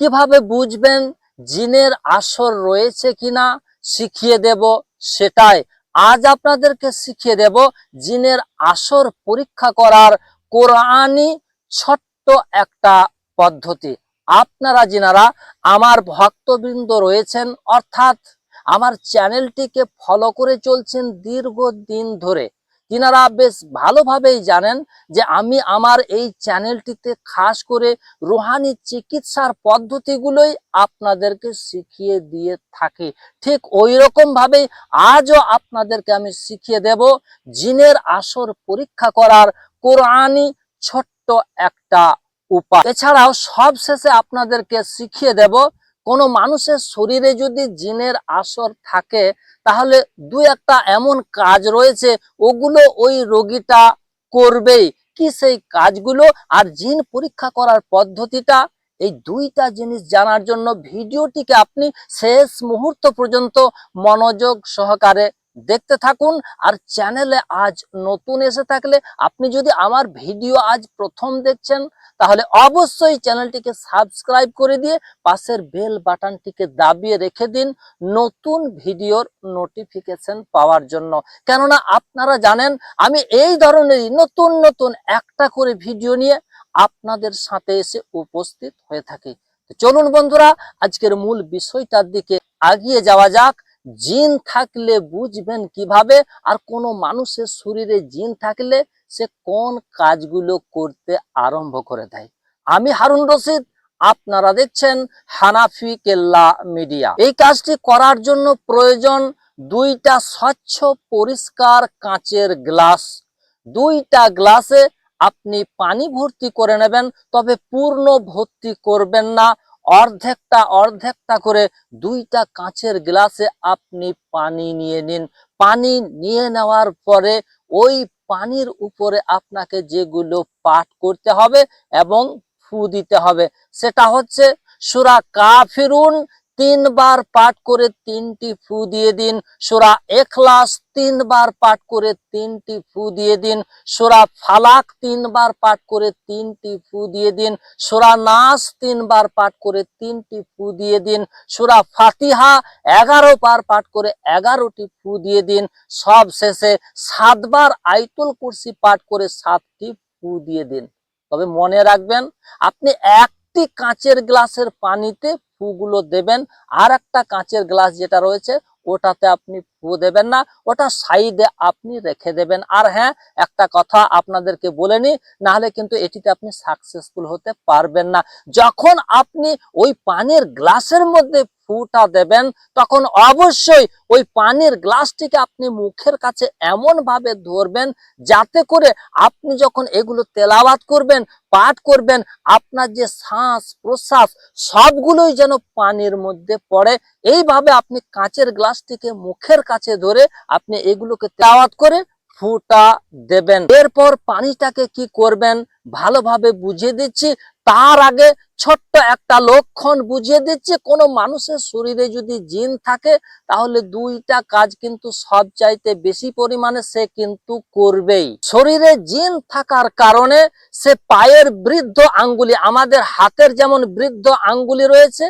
কীভাবে বুঝবেন জিনের আসর রয়েছে কিনা শিখিয়ে দেব সেটাই। আজ আপনাদেরকে শিখিয়ে দেব জিনের আসর পরীক্ষা করার কোরআনি ছোট্ট একটা পদ্ধতি। আপনারা যিনারা আমার ভক্তবৃন্দ রয়েছেন, অর্থাৎ আমার চ্যানেলটিকে ফলো করে চলছেন দীর্ঘদিন ধরে। তিনারা বেশ ভালোভাবেই জানেন যে আমি আমার এই চ্যানেলটিতে খাস করে রুহানি চিকিৎসার পদ্ধতিগুলোই আপনাদেরকে শিখিয়ে দিয়ে থাকি। ঠিক ওই রকম ভাবেই আজও আপনাদেরকে আমি শিখিয়ে দেব জিনের আসর পরীক্ষা করার কোরআনি ছোট্ট একটা উপায়। এছাড়াও সবশেষে আপনাদেরকে শিখিয়ে দেব কোনো মানুষের শরীরে যদি জিনের আসর থাকে, তাহলে দু একটা এমন কাজ রয়েছে, ওগুলো ওই রোগীটা করবেই। কি সেই কাজগুলো? আর জিন পরীক্ষা করার পদ্ধতিটা? এই দুইটা জিনিস জানার জন্য ভিডিওটিকে আপনি শেষ মুহূর্ত পর্যন্ত মনোযোগ সহকারে দেখতে থাকুন আর চ্যানেলে আজ নতুন এসে থাকলে আপনি যদি আমার ভিডিও আজ প্রথম দেখছেন, তাহলে অবশ্যই চ্যানেলটিকে সাবস্ক্রাইব করে দিয়ে পাশের বেল বাটনটিকে দাবিয়ে রেখে দিন নতুন ভিডিওর নোটিফিকেশন পাওয়ার জন্য। কেননা আপনারা জানেন, আমি এই ধরনেরই নতুন নতুন একটা করে ভিডিও নিয়ে আপনাদের সাথে এসে উপস্থিত হয়ে থাকি। চলুন বন্ধুরা, আজকের মূল বিষয়টার দিকে আগিয়ে যাওয়া যাক। জিন থাকলে বুঝবেন কীভাবে? আর কোনো মানুষের শরীরে জিন থাকলে সে কোন কাজগুলো করতে আরম্ভ করে দেয়? আমি হারুন রশিদ, আপনারা দেখছেন হানাফি কেল্লা মিডিয়া। এই কাজটি করার জন্য প্রয়োজন দুইটা স্বচ্ছ পরিষ্কার কাঁচের গ্লাস। দুইটা গ্লাসে আপনি পানি ভর্তি করে নেবেন, তবে পূর্ণ ভর্তি করবেন না। অর্ধেকটা অর্ধেকটা করে দুইটা কাঁচের গ্লাসে আপনি পানি নিয়ে নিন। পানি নিয়ে নেওয়ার পরে ওই পানির উপরে আপনাকে যেগুলো পাঠ করতে হবে এবং ফু দিতে হবে, সেটা হচ্ছে সুরা কাফিরুন তিনবার পাঠ করে তিনটি ফু দিয়ে দিন। সুরা এখলাস তিনবার পাঠ করে তিনটি ফু দিয়ে দিন। সুরা ফালাক তিনবার পাঠ করে তিনটি ফু দিয়ে দিন। সুরা নাস তিনবার পাঠ করে তিনটি ফু দিয়ে দিন। সুরা ফাতিহা এগারো বার পাঠ করে এগারোটি ফু দিয়ে দিন। সব শেষে সাতবার আইতুল কুরসি পাঠ করে সাতটি ফু দিয়ে দিন। তবে মনে রাখবেন, আপনি একটি কাঁচের গ্লাসের পানিতে ফুগুলো দেবেন। আর একটা কাঁচের গ্লাস যেটা রয়েছে ওটাতে আপনি ফু দেবেন না, ওটা সাইডে আপনি রেখে দেবেন। আর হ্যাঁ একটা কথা আপনাদেরকে বলে নি নাহলে কিন্তু এটিতে আপনি সাকসেসফুল হতে পারবেন না। যখন আপনি ওই পানির গ্লাসের মধ্যে ফুটা দেবেন, তখন অবশ্যই ওই পানির গ্লাসটিকে আপনি মুখের কাছে এমন ভাবে ধরবেন যাতে করে আপনি যখন এগুলো তেলাওয়াত করবেন, পাঠ করবেন, আপনার যে শ্বাস প্রশ্বাস, সবগুলোই যেন পানির মধ্যে পড়ে। এইভাবে আপনি কাঁচের গ্লাসটিকে মুখের কাছে ধরে আপনি এগুলোকে তেলাওয়াত করে ফুটা দেবেন। এরপর পানিটাকে কি করবেন? ভালোভাবে বুঝিয়ে দিচ্ছি। তার আগে ছোট্ট একটা লক্ষণ বুঝিয়ে দিচ্ছে। কোনো মানুষের শরীরে যদি জিন থাকে, তাহলে দুইটা কাজ কিন্তু সব চাইতে বেশি পরিমাণে সে কিন্তু করবেই। শরীরে জিন থাকার কারণে সে পায়ের বৃদ্ধ আঙ্গুলি, আমাদের হাতের যেমন বৃদ্ধ আঙ্গুলি রয়েছে,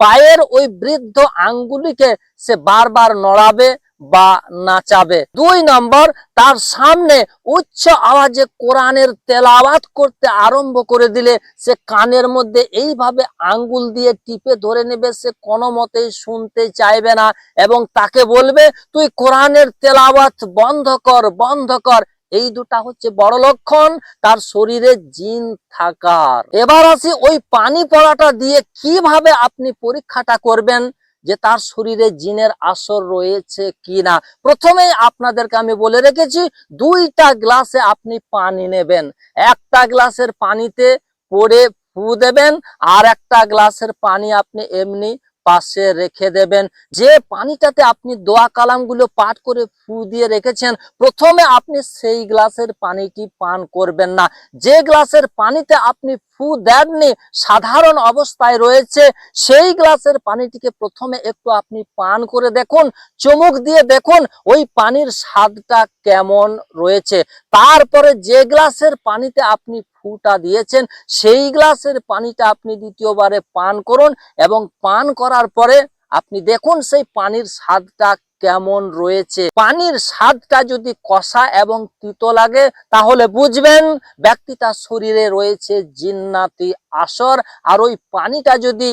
পায়ের ওই বৃদ্ধ আঙ্গুলিকে সে বারবার নড়াবে বা নাচাবে। দুই নম্বর, তার সামনে উচ্চ আওয়াজে কোরআনের তেলাওয়াত করতে আরম্ভ করে দিলে সে কানের মধ্যে এইভাবে আঙ্গুল দিয়ে টিপে ধরে নেবে, সে কোনো মতেই শুনতে চাইবে না এবং তাকে বলবে, তুই কোরআনের তেলাওয়াত বন্ধ কর বন্ধ কর। এই দুটা হচ্ছে বড় লক্ষণ, তার শরীরে জিন থাকার। এবার আসি ওই পানি পড়াটা দিয়ে কীভাবে আপনি পরীক্ষাটা করবেন? যে তার শরীরে জিনের আসর রয়েছে কি না প্রথমেই আপনাদেরকে আমি বলে রেখেছি, দুইটা গ্লাসে আপনি পানি নেবেন। একটা গ্লাসের পানিতে পড়ে ফু দেবেন আর একটা গ্লাসের পানি আপনি এমনি পাশে রেখে দেবেন। যে পানিটাতে আপনি দোয়া কালামগুলো পাঠ করে ফু দিয়ে রেখেছেন, প্রথমে আপনি সেই গ্লাসের পানিটি পান করবেন না। যে গ্লাসের পানিতে আপনি ফু দেননি, সাধারণ অবস্থায় রয়েছে। সেই গ্লাসের পানিটিকে প্রথমে একটু আপনি পান করে দেখুন, চমুক দিয়ে দেখুন, ওই পানির স্বাদটা কেমন রয়েছে। তারপরে যে গ্লাসের পানিতে আপনি ফুটা দিয়েছেন, সেই গ্লাসের পানিটা আপনি দ্বিতীয়বারে পান করুন এবং পান করার পরে আপনি দেখুন সেই পানির স্বাদটা কেমন রয়েছে? পানির স্বাদটা যদি কষা এবং তিতো লাগে, তাহলে বুঝবেন ব্যক্তি তার শরীরে রয়েছে জিন্নাতি আসর। আর ওই পানিটা যদি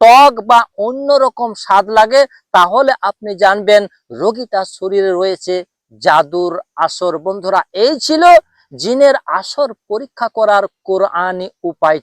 টক বা অন্যরকম স্বাদ লাগে, তাহলে আপনি জানবেন রোগী তার শরীরে রয়েছে জাদুর আসর। বন্ধুরা, এই ছিল জিনের আসর পরীক্ষা করার কোরআনি উপায়।